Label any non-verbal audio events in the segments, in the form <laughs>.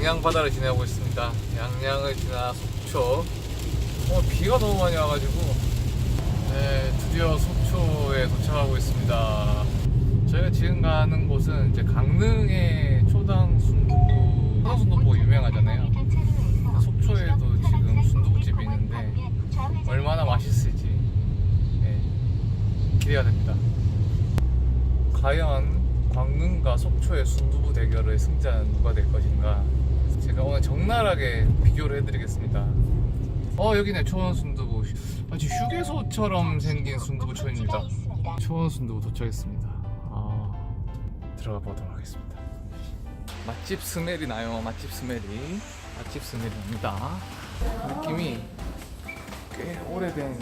양양 바다를 지나고 있습니다. 양양을 지나 속초. 오늘 비가 너무 많이 와가지고 네, 드디어 속초에 도착하고 있습니다. 저희가 지금 가는 곳은 이제 강릉의 초당 순두부, 초당 순두부가 유명하잖아요. 속초에도 지금 순두부집이 있는데 얼마나 맛있을지 네, 기대가 됩니다. 과연 광릉과 속초의 순두부 대결의 승자는 누가 될 것인가? 제가 오늘 적나라하게 비교를 해드리겠습니다. 어 여기네 초원 순두부. 아주 휴게소처럼 생긴 순두부촌입니다. 초원 순두부 도착했습니다. 아, 들어가 보도록 하겠습니다. 맛집 스멜이 나요. 맛집 스멜이. 맛집 스멜이 납니다. 느낌이 꽤 오래된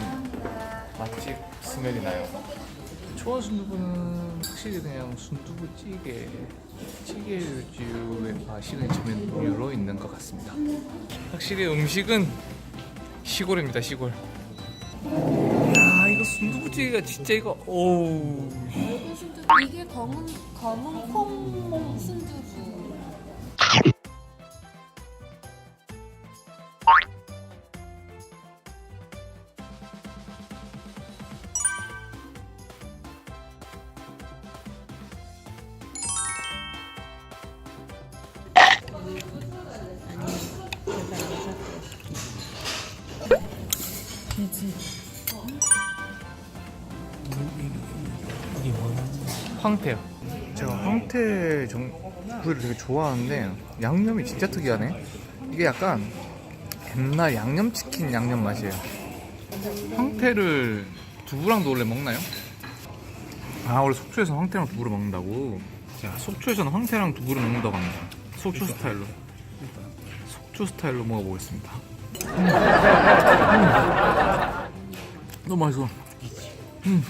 맛집 스멜이 나요. 초원 순두부는 확실히 그냥 순두부 찌개 찌개류의 시그니처 메뉴로 있는 것 같습니다. 확실히 음식은 시골입니다 시골. 야 이거 순두부찌개가 진짜 이거 붉은 순두부 이게 검은 검은 콩 순두부 황태요. 제가 황태 정부를 되게 좋아하는데 양념이 진짜 특이하네. 이게 약간 옛날 양념치킨 양념 맛이에요. 황태를 두부랑도 원래 먹나요? 아 원래 속초에서 황태랑 두부를 먹는다고. 자 속초에서는 황태랑 두부를 먹는다고 합니다. 속초 스타일로. 속초 스타일로 먹어보겠습니다. <laughs> 너무 맛있어. 음.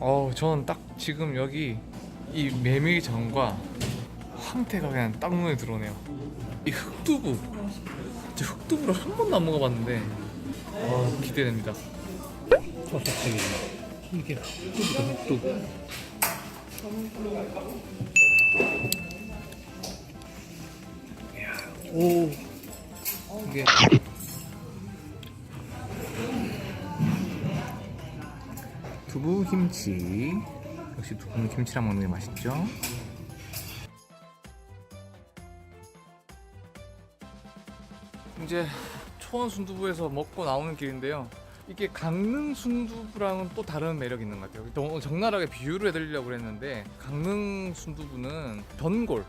어, 저는 딱 지금 여기 이 메밀전과 황태가 그냥 딱 눈에 들어오네요. 이 흑두부, 저 흑두부를 한 번도 안 먹어봤는데, 어, 기대됩니다. 초록색이 이게 흑두부다 흑두부 오, 이게 두부 김치. 역시 두부는 김치랑 먹는 게 맛있죠. 이제 초원 순두부에서 먹고 나오는 길인데요. 이게 강릉 순두부랑은 또 다른 매력이 있는 것 같아요. 너무 적나라하게 비유를 해드리려고 그랬는데 강릉 순두부는 전골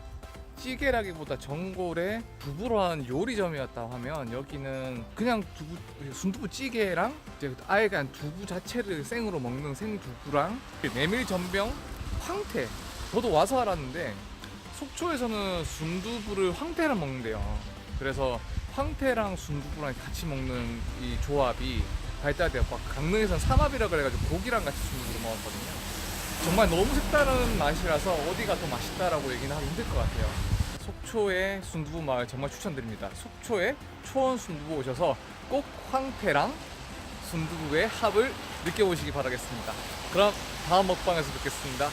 찌개라기보다 전골에 두부로 한 요리점이었다 하면 여기는 그냥 두부 순두부 찌개랑 이제 아예 그냥 두부 자체를 생으로 먹는 생두부랑 메밀 전병 황태. 저도 와서 알았는데 속초에서는 순두부를 황태랑 먹는데요. 그래서 황태랑 순두부랑 같이 먹는 이 조합이 발달되었고 강릉에서는 삼합이라 그래가지고 고기랑 같이 순두부를 먹었거든요 정말 너무 색다른 맛이라서 어디가 더 맛있다라고 얘기는 하기 힘들 것 같아요. 속초의 순두부 마을 정말 추천드립니다. 속초에 초원 순두부 오셔서 꼭 황태랑 순두부의 합을 느껴보시기 바라겠습니다. 그럼 다음 먹방에서 뵙겠습니다.